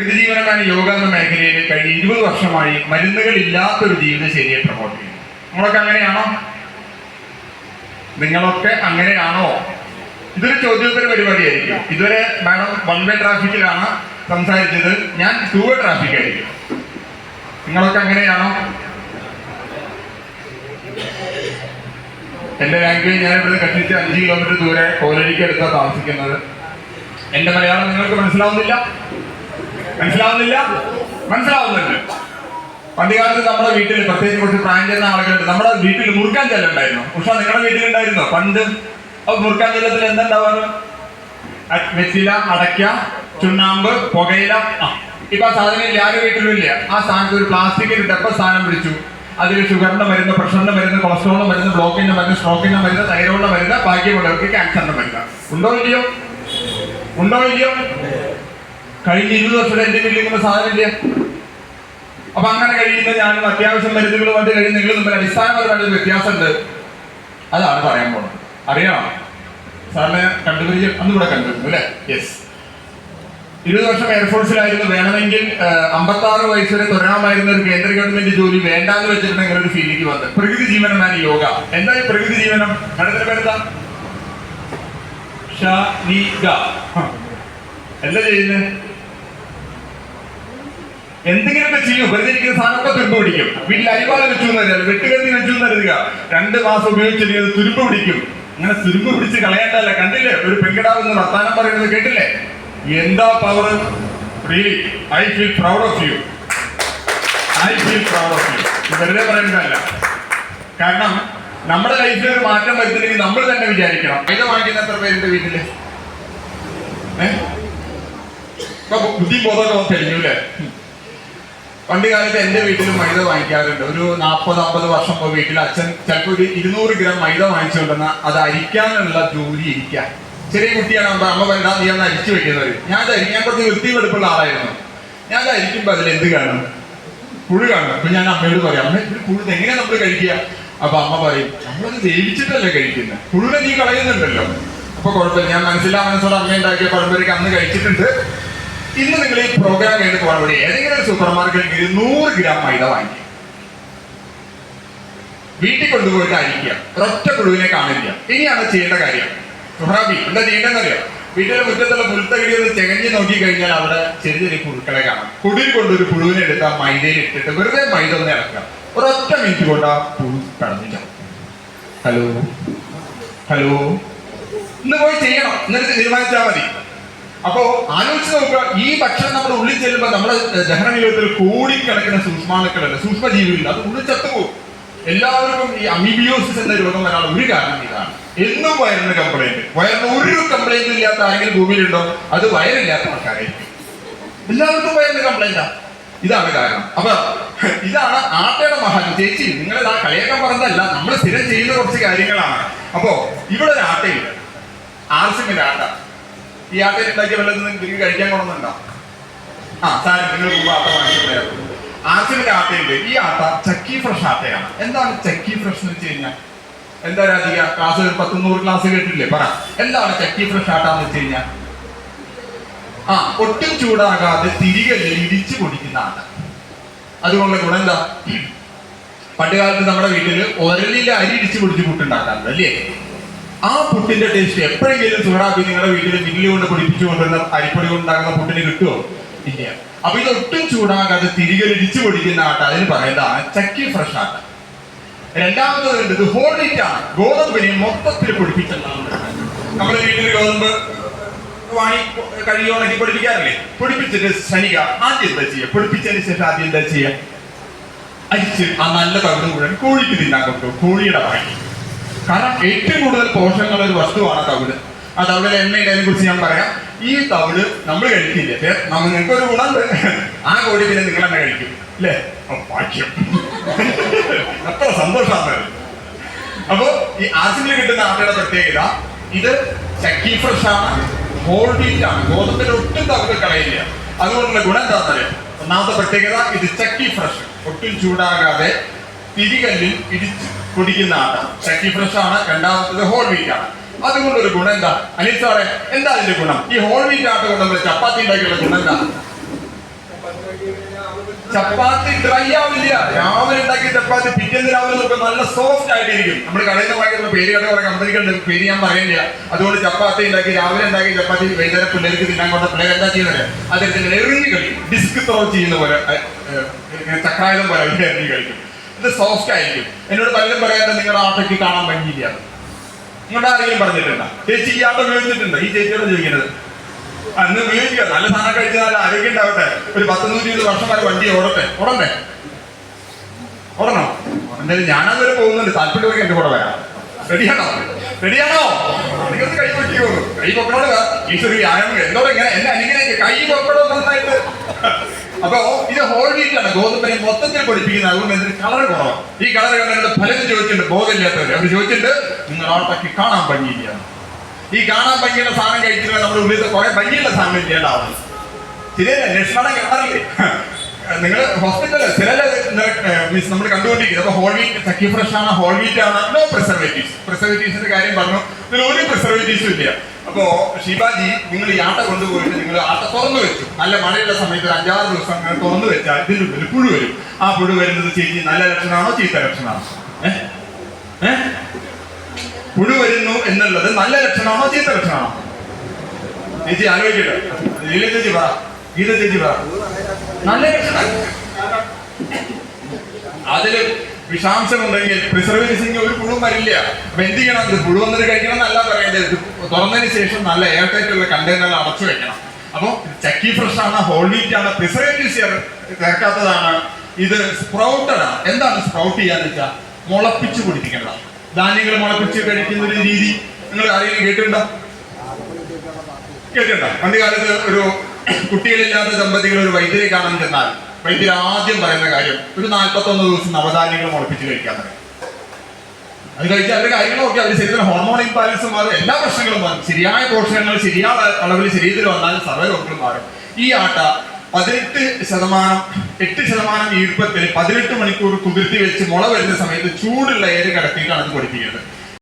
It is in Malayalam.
പ്രകൃതി ജീവനമാണ് യോഗ എന്ന മേഖലയിൽ കഴിഞ്ഞ ഇരുപത് വർഷമായി മരുന്നുകൾ ഇല്ലാത്തൊരു ജീവിതശൈലിയെ പ്രൊമോട്ട് ചെയ്യുന്നു. നമ്മളൊക്കെ അങ്ങനെയാണോ? നിങ്ങളൊക്കെ അങ്ങനെയാണോ? ഇതൊരു ചോദ്യോത്തര പരിപാടിയായിരിക്കും. ഇതുവരെ മാഡം വൺ വേ ട്രാഫിക്കിലാണ് സംസാരിച്ചത്. ഞാൻ ടൂ വേ ട്രാഫിക് ആയിരിക്കും. നിങ്ങളൊക്കെ അങ്ങനെയാണോ? എന്റെ ലാംഗ്വേജ് ഞാൻ ഇവിടെ കഷ്ടിച്ച് അഞ്ച് കിലോമീറ്റർ ദൂരെ കോലടിക്കടുത്താണ് താമസിക്കുന്നത്. എന്റെ മലയാളം നിങ്ങൾക്ക് മനസ്സിലാവുന്നില്ല. മനസ്സിലാവുന്നില്ല? മനസ്സിലാവുന്നുണ്ട്. പണ്ടുകാലത്ത് നമ്മുടെ വീട്ടിൽ പ്രത്യേകിച്ച് കുറച്ച് പ്രായം ചെന്ന ആളുകളുണ്ട് നമ്മുടെ വീട്ടിൽ മുറുക്കാൻ ചെല്ലുണ്ടായിരുന്നു ഉഷ നിങ്ങളുടെ വീട്ടിലുണ്ടായിരുന്നോ? പണ്ട്. അപ്പൊ മുറുക്കാൻ ചെല്ലത്തിൽ എന്തുണ്ടാവാറ്? വെച്ചില അടയ്ക്ക ചുണ്ണാമ്പ് പുകയില. ഇപ്പൊ ആ സാധനം ഇല്ല. ആരുടെ വീട്ടിലും ഇല്ല. ആ സ്ഥാനത്ത് ഒരു പ്ലാസ്റ്റിക്കിന്റെ ഡെപ്പ സ്ഥാനം പിടിച്ചു? അതിൽ ഷുഗറിന്റെ മരുന്ന് പ്രഷറിന്റെ മരുന്ന് കൊളസ്ട്രോളിന്റെ മരുന്ന് ബ്ലോക്കിന്റെ മരുന്ന് സ്ട്രോക്കിന്റെ മരുന്ന് തൈറോയിഡിന്റെ മരുന്ന് ബാക്കിയുള്ളവർക്ക് ക്യാൻസറിന്റെ മരുന്ന്. ഉണ്ടോ ഇല്ലയോ? ഉണ്ടോ ഇല്ലയോ? കഴിഞ്ഞ ഇരുപത് വർഷം എന്റെ വീട്ടിൽ ഇങ്ങനെ സാധനമില്ല. അപ്പൊ അങ്ങനെ കഴിയുന്ന ഞാനും അത്യാവശ്യം മരുന്നുകളുമായിട്ട് കഴിയുന്ന നിങ്ങൾ തമ്മിൽ അടിസ്ഥാനപരമായിട്ട് വ്യത്യാസമുണ്ട്. അതാണ് പറയാൻ പോണത്. അറിയണം? സാറിനെ കണ്ടുപിടിച്ച് അന്ന് ഇവിടെ കണ്ടിരുന്നു അല്ലേ? യെസ് ഇരുപത് വർഷം എയർഫോഴ്സിലായിരുന്നു വേണമെങ്കിൽ അമ്പത്തി ആറ് വയസ്സ് വരെ തുടരാമായിരുന്ന ഒരു കേന്ദ്ര ഗവൺമെന്റ് ജോലി വേണ്ടാന്ന് വെച്ചിട്ടുണ്ടെങ്കിൽ ഒരു ഫീലിക്ക് വന്നത്. പ്രകൃതി ജീവനമാണ് യോഗ. എന്താ ഈ പ്രകൃതി ജീവനം? കടത്തിന്റെ പേരെന്താ? എന്താ ചെയ്യുന്നത് എന്തെങ്കിലുമൊക്കെ ചെയ്യും. വെറുതെ ഇരിക്കുന്ന സാധനമൊക്കെ തുരുമ്പ് പിടിക്കും. വീട്ടിൽ അരിവാള വെച്ചു എന്നറിയാം വെട്ടുകത്തി വെച്ചു എന്നറിയുക രണ്ട് മാസം ഉപയോഗിച്ചില്ലെങ്കിൽ അത് തുരുമ്പ് പിടിക്കും. അങ്ങനെ തുരുമ്പ് പിടിച്ച് കളയേണ്ടല്ല കണ്ടില്ലേ? ഒരു പെൺകിടാവ് എന്ന് വർത്താനം പറയുന്നത് കേട്ടില്ലേ? എന്താ power really I feel proud of you I feel proud of you വെറുതെ പറയുന്നതല്ല. കാരണം നമ്മുടെ ലൈഫിൽ ഒരു മാറ്റം വരുത്തില്ലെങ്കിൽ നമ്മൾ തന്നെ വിചാരിക്കണം. ഇത് വാങ്ങിക്കുന്ന എത്ര പേരുണ്ട് വീട്ടിൽ? ഏഹ് ബുദ്ധിബോധമൊക്കെ ബുദ്ധി ബോധമൊക്കെ തെളിഞ്ഞു അല്ലേ? പണ്ട് കാലത്ത് എന്റെ വീട്ടിലും മൈദ വാങ്ങിക്കാറുണ്ട്. ഒരു നാൽപ്പത് അമ്പത് വർഷം മുമ്പ് വീട്ടിൽ അച്ഛൻ ചിലപ്പോൾ ഒരു ഇരുന്നൂറ് ഗ്രാം മൈദ വാങ്ങിച്ചുകൊണ്ടെന്ന അത് അരിക്കാനുള്ള ജോലി ഇരിക്കാൻ ചെറിയ കുട്ടിയാണ് അമ്മ അമ്മ വേണ്ട നീ ഒന്ന് അരിച്ചു വെക്കുന്നത്. ഞാൻ അത് ഞാൻ കുറച്ച് വൃത്തി വെടുപ്പുള്ള ആളായിരുന്നു. ഞാൻ അത് അരിക്കുമ്പോൾ അതിൽ എന്ത് കാണും? പുഴു കാണും. അപ്പൊ ഞാൻ അമ്മയോട് പറയാം അമ്മ ഇത് പുഴു എങ്ങനെ നമ്മൾ കഴിക്കുക? അപ്പൊ അമ്മ പറയും നമ്മളത് വേവിച്ചിട്ടല്ലേ കഴിക്കുന്നത് പുഴുവിനെ നീ കളയുന്നുണ്ടല്ലോ. അപ്പൊ കുഴപ്പമില്ല. ഞാൻ മനസ്സിലാ മനസ്സോടെ അമ്മ ഉണ്ടാക്കിയ പഴംപൊരിക്ക് അന്ന് കഴിച്ചിട്ടുണ്ട്. ഇന്ന് നിങ്ങൾ ഈ പ്രോഗ്രാം കഴിഞ്ഞിട്ട് വേണ്ടി ഏതെങ്കിലും ഒരു സൂപ്പർ മാർക്കറ്റിൽ ഇരുന്നൂറ് ഗ്രാം മൈദ വാങ്ങിക്കുക. വീട്ടിൽ കൊണ്ടുപോയിട്ട് അരിക്കുക ഒരൊറ്റ കുഴുവിനെ കാണില്ല ഇനിയാണ് ചെയ്യേണ്ട കാര്യം. സുഹറാബി എന്താ ചെയ്യേണ്ടതെന്നറിയോ? വീട്ടിലെ മുറ്റത്തുള്ള പുൽത്തകിടി ഒന്ന് ചെകഞ്ഞ് നോക്കി കഴിഞ്ഞാൽ അവിടെ ചെറിയ ചെറിയ പുഴുക്കളെ കാണാം. കുടിൽ കൊണ്ടൊരു പുഴുവിനെ എടുത്ത് മൈദയിൽ ഇട്ടിട്ട് വെറുതെ മൈദ ഒന്ന് ഇറക്കുക. ഒരൊറ്റ മിനിറ്റ് കൊണ്ട് ആ പുഴു കടന്നില്ല ഹലോ? ഹലോ? ഇന്ന് പോയി ചെയ്യണം. എന്നിട്ട് തീരുമാനിച്ചാൽ മതി. അപ്പോ ആലോചിച്ച് നോക്കുക ഈ ഭക്ഷണം നമ്മുടെ ഉള്ളിൽ ചെല്ലുമ്പോൾ നമ്മുടെ ദഹന വിയോഗത്തിൽ കോടിക്കണക്കിന് സൂക്ഷ്മാണുക്കളുണ്ട്. സൂക്ഷ്മജീവികളുണ്ട്. അത് ഉള്ളിൽ ചത്തുപോകും. എല്ലാവർക്കും ഈ അമീബിയോസിസ് എന്ന രോഗം വരാൻ ഒരു കാരണം ഇതാണ്. എന്നും വയറിന് കംപ്ലൈന്റ് വയറിന് ഒരു കംപ്ലൈന്റ് ഇല്ലാത്ത ആരെങ്കിലും ഭൂമിയിലുണ്ടോ? അത് വയറില്ലാത്ത ആൾക്കാരായിരിക്കും. എല്ലാവർക്കും വയറിന് കംപ്ലൈന്റാ ഇതാണ് കാരണം. അപ്പൊ ഇതാണ് ആട്ടയുടെ മഹാത്മ്യം ചേച്ചി നിങ്ങൾ ആ കളിയൊക്കെ പറഞ്ഞതല്ല. നമ്മൾ സ്ഥിരം ചെയ്യുന്ന കുറച്ച് കാര്യങ്ങളാണ്. അപ്പോ ഇവിടെ ഒരു ആട്ടയുണ്ട് ആർസിമിന്റെ ആട്ട ഈ ആട്ടയിൽ ഉണ്ടാക്കിയ വല്ലതും നിങ്ങൾക്ക് കഴിക്കാൻ കൊണ്ടുവന്നുണ്ടോ ആ സാർ നിങ്ങൾ ആട്ട വാങ്ങിച്ചിട്ടുണ്ടായിരുന്നു ആർസിമിന്റെ ആട്ടയുണ്ട് ഈ ആട്ട ചക്കി ഫ്രഷ് ആട്ടയാണ്. എന്താണ് ചക്കി ഫ്രഷ് എന്ന് വെച്ച് കഴിഞ്ഞാൽ? എന്താ രാധിക ക്ലാസ് ഒരു പത്ത് ക്ലാസ് കേട്ടില്ലേ പറ. എന്താണ് ചക്കി ഫ്രഷ് ആട്ടാന്ന് വെച്ച് കഴിഞ്ഞാൽ? ആ ഒട്ടും ചൂടാകാതെ തിരികെ ഇടിച്ചു കുടിക്കുന്ന ആട്ട. അതുകൊണ്ടുള്ള ഗുണം എന്താ? പണ്ടുകാലത്ത് നമ്മുടെ വീട്ടിൽ ഒരലിലെ അരി ഇടിച്ചു പൊടിച്ച് പുട്ടുണ്ടാക്കാറുണ്ട് അല്ലേ? ആ പുട്ടിന്റെ ടേസ്റ്റ് എപ്പോഴെങ്കിലും സുഹറാബി നിങ്ങളുടെ വീട്ടിൽ മില്ല് കൊണ്ട് പൊടിപ്പിച്ചു കൊണ്ടുവന്ന അരിപ്പൊടി കൊണ്ടുണ്ടാകുന്ന പുട്ടിന് കിട്ടുമോ ഇല്ല. അപ്പൊ ഇതൊട്ടും ചൂടാകാതെ തിരികെ ഇടിച്ചു പൊടിക്കുന്ന ആട്ട. അതിന് പറയുന്നതാണ് ചക്കി ഫ്രഷ് ആട്ട. രണ്ടാമത് വേണ്ടത് വീറ്റ് ആണ്. ഗോതമ്പിനെ മൊത്തത്തിൽ പൊടിപ്പിച്ചെന്നാണ് നമ്മുടെ വീട്ടിൽ ഗോതമ്പ് വാങ്ങി കഴുകി പൊടിപ്പിക്കാറില്ലേ? പൊടിപ്പിച്ചിട്ട് ശനിക ആദ്യം എന്താ ചെയ്യുക? പൊടിപ്പിച്ചതിന് ശേഷം ആദ്യം എന്താ ചെയ്യുക? അരിച്ച് ആ നല്ല തകർന്നു മുഴുവൻ കോഴിക്ക് തിന്നാൻ കൊണ്ടു കോഴിയുടെ വാങ്ങി. കാരണം ഏറ്റവും കൂടുതൽ പോഷകങ്ങളുള്ള ഒരു വസ്തുവാണ് തവിട്. ആ തവിടിലെ എണ്ണയുടെ കുറിച്ച് ഞാൻ പറയാം. ഈ തവിട് നമ്മൾ കഴിക്കില്ല? നമ്മൾ നമ്മ നിങ്ങൾക്ക് ഒരു ഗുണം ആ കോഴി പിന്നെ നിങ്ങൾ തന്നെ കഴിക്കും. അല്ലേ? ഭാഗ്യം. അത്ര സന്തോഷമാണ്. അപ്പോ ഈ ആസിഡിൽ കിട്ടുന്ന ആട്ടയുടെ പ്രത്യേകത ഇത് ചക്കി ഫ്രഷ് ആണ് ഹോൾ ആണ്. ഗോതമ്പിന്റെ ഒട്ടും തവിട് കളയില്ല. അതുകൊണ്ടുള്ള ഗുണം എന്താണെന്നറിയാം ഒന്നാമത്തെ പ്രത്യേകത ഇത് ചക്കി ഫ്രഷ്. ഒട്ടും ചൂടാകാതെ തിരികല്ലിൽ ഇടിച്ച് കുടിക്കുന്ന ആട്ട. ശക്തി ഫ്രഷ് ആണ് രണ്ടാമത്തത് ഹോൾ വീറ്റ് ആണ്. അതുകൊണ്ടൊരു ഗുണം എന്താ? അനിൽ സാറേ എന്താ അതിന്റെ ഗുണം? ഈ ഹോൾ വീറ്റ് ആട്ട കൊണ്ട് നമ്മൾ ചപ്പാത്തി ഉണ്ടാക്കിയുള്ള ഗുണം എന്താ? ചപ്പാത്തി ഡ്രൈ ആവില്ല രാവിലെ ഉണ്ടാക്കിയ ചപ്പാത്തി പിറ്റേന്ന് രാവിലെ നോക്കുക നല്ല സോഫ്റ്റ് ആയിട്ടിരിക്കും. നമ്മൾ കടയിൽ വാങ്ങിക്കുന്ന പേര് കട കുറെ കമ്പനികളുണ്ട് പേര് ഞാൻ പറയുന്നില്ല. അതുകൊണ്ട് ചപ്പാത്തി ഉണ്ടാക്കി രാവിലെ ഉണ്ടാക്കിയ ചപ്പാത്തി വൈകുന്നേരം പിള്ളേർക്ക് തിന്നാൻ കൊണ്ട പിള്ളേർ എന്താ ചെയ്യുന്നത്? ഇങ്ങനെ എറിഞ്ഞ് കളിക്കും ഡിസ്ക് ത്രോ ചെയ്യുന്ന പോലെ ചക്രായുധം പോലെ എറിഞ്ഞ് കളിക്കും ഇത് സോഫ്റ്റ് ആയിരിക്കും. എന്നോട് പലരും പറയാറുണ്ട് നിങ്ങളുടെ ആട്ടയ്ക്ക് കാണാൻ ഭംഗിയില്ല. നിങ്ങളുടെ ആരെങ്കിലും പറഞ്ഞിട്ടുണ്ടോ? ചേച്ചി ഈ ആട്ടം ഉപയോഗിച്ചിട്ടുണ്ടോ ഈ ചേച്ചിയോട് ചോദിക്കുന്നത് അന്ന് ഉപയോഗിക്കുക നല്ല സാധനം കഴിച്ചാൽ നല്ല ആരോഗ്യം ഉണ്ടാവട്ടെ. ഒരു പത്ത് നൂറ്റി ഇരുപത് വർഷം വരെ വണ്ടി ഓടട്ടെ. ഓടണ്ടേ? ഓടണോ. എന്തായാലും ഞാനതുവരെ പോകുന്നുണ്ട്. താല്പര്യമൊക്കെ എന്റെ കൂടെ വരാം. റെഡിയാണോ റെഡിയാണോ നിങ്ങൾക്ക് കൈ പൊട്ടിക്കോ കൈ പൊക്കണോട് ഈശ്വരി വ്യായാമം എന്നോട് ഇങ്ങനെ? എന്നെ അനുഗ്രഹിക്കുക കൈ പൊക്കണോ നന്നായിട്ട്? അപ്പൊ ഇത് ഹോൾ വീറ്റ് ആണ്. ഗോതമ്പിനെ മൊത്തത്തിൽ പൊടിപ്പിക്കുന്നത് അതുകൊണ്ട് ഇതിന് കളർ കുറവാണ് ഈ കളർ കണ്ടിട്ട് ഫലം ചോദിച്ചിട്ടുണ്ട് ബോധമില്ലാത്തവര്. അവർ ചോദിച്ചിട്ട് നിങ്ങൾ ആൾക്കാർക്ക് കാണാൻ ഭംഗിയില്ല. ഈ കാണാൻ ഭംഗിയുള്ള സാധനം കഴിച്ചിട്ട് നമ്മൾ ഉള്ളിൽ കുറെ ഭംഗിയുള്ള സാധനം ചെയ്യേണ്ടാവുന്നത് ശരിയല്ലേ ലക്ഷ്മണൻ കാണാറില്ലേ നിങ്ങൾ ഹോസ്പിറ്റലിൽ ചില നമ്മൾ കണ്ടുകൊണ്ടിരിക്കുന്നത്. അപ്പൊ ഹോൾ വീറ്റ് ഫ്രഷ് ആണ് ഹോൾ വീറ്റ് ആണ്? നോ പ്രിസർവേറ്റീവ്സ് പ്രിസർവേറ്റീവ്സിന്റെ കാര്യം പറഞ്ഞു. ഇതിൽ ഒരു പ്രിസർവേറ്റീവ്സും ഇല്ല. അപ്പോ ശിവാജി നിങ്ങൾ ഈ ആട്ട കൊണ്ടുപോയിട്ട് നിങ്ങൾ ആട്ട തുറന്നു വെച്ചു. നല്ല മഴയുള്ള സമയത്ത് അഞ്ചാറ് ദിവസം അങ്ങനെ തുറന്നു വെച്ചാൽ ഇതിനുള്ളിൽ പുഴു വരും. ആ പുഴു വരുന്നത് ചേച്ചി നല്ല ലക്ഷണമാണോ ചീത്ത ലക്ഷണമാണോ? പുഴു വരുന്നു എന്നുള്ളത് നല്ല ലക്ഷണമാണോ ചീത്ത ലക്ഷണമാണോ? ചേച്ചി ആലോചിക്കട്ടെ. ലീല ചേച്ചി പറ. ഗീത ചേച്ചി പറ. നല്ല അതിൽ വിഷാംശം ഉണ്ടെങ്കിൽ പ്രിസർവേറ്റീവ്സിന് ഒരു പുഴു വരില്ല. അപ്പൊ എന്ത് ചെയ്യണം? ഇത് പുഴു വന്നിട്ട് കഴിക്കണം എന്നല്ല പറയേണ്ടത്. തുറന്നതിന് ശേഷം നല്ല എയർ ടൈറ്റ് ഉള്ള കണ്ടെയ്നറിൽ അടച്ചു വെക്കണം. അപ്പൊ ചക്കി ഫ്രഷ് ആണ് ഹോൾ വീറ്റ് ആണ് പ്രിസർവേറ്റീവ്സ് ചേർക്കാത്തതാണ്. ഇത് സ്പ്രൗട്ടഡ് ആണ്. എന്താണ് സ്പ്രൗട്ട് ചെയ്യാന്ന് വെച്ചാൽ മുളപ്പിച്ച് കുടിപ്പിക്കേണ്ട ധാന്യങ്ങൾ മുളപ്പിച്ച് കഴിക്കുന്ന ഒരു രീതി. നിങ്ങൾ ആരെങ്കിലും കേട്ടിട്ടുണ്ടോ? കേട്ടിട്ടുണ്ടോ? പണ്ട് കാലത്ത് ഒരു കുട്ടികളില്ലാത്ത ദമ്പതികൾ ഒരു വൈദ്യരെ കാണാൻ ചെന്നാൽ വൈദ്യർ ആദ്യം പറയുന്ന കാര്യം ഒരു നാൽപ്പത്തൊന്ന് ദിവസം നവധാന്യങ്ങൾ മുളപ്പിച്ച് കഴിക്കാൻ പറയും. അത് കഴിച്ച് അവരുടെ കാര്യങ്ങളൊക്കെ അവർ ശരീരത്തിന് ഹോർമോൺ ഇംബാലൻസ് മാറും എല്ലാ പ്രശ്നങ്ങളും മാറും. ശരിയായ പോഷകങ്ങൾ ശരിയായ അളവിൽ ശരീരത്തിൽ വന്നാൽ സർവ രോഗങ്ങളും മാറും. ഈ ആട്ട പതിനെട്ട് ശതമാനം എട്ട് ശതമാനം ഈർപ്പത്തിൽ പതിനെട്ട് മണിക്കൂർ കുതിർത്തി വെച്ച് മുള വരുന്ന സമയത്ത് ചൂടുള്ള എയർ കിടത്തിയിട്ടാണ് അത് പഠിപ്പിക്കുന്നത്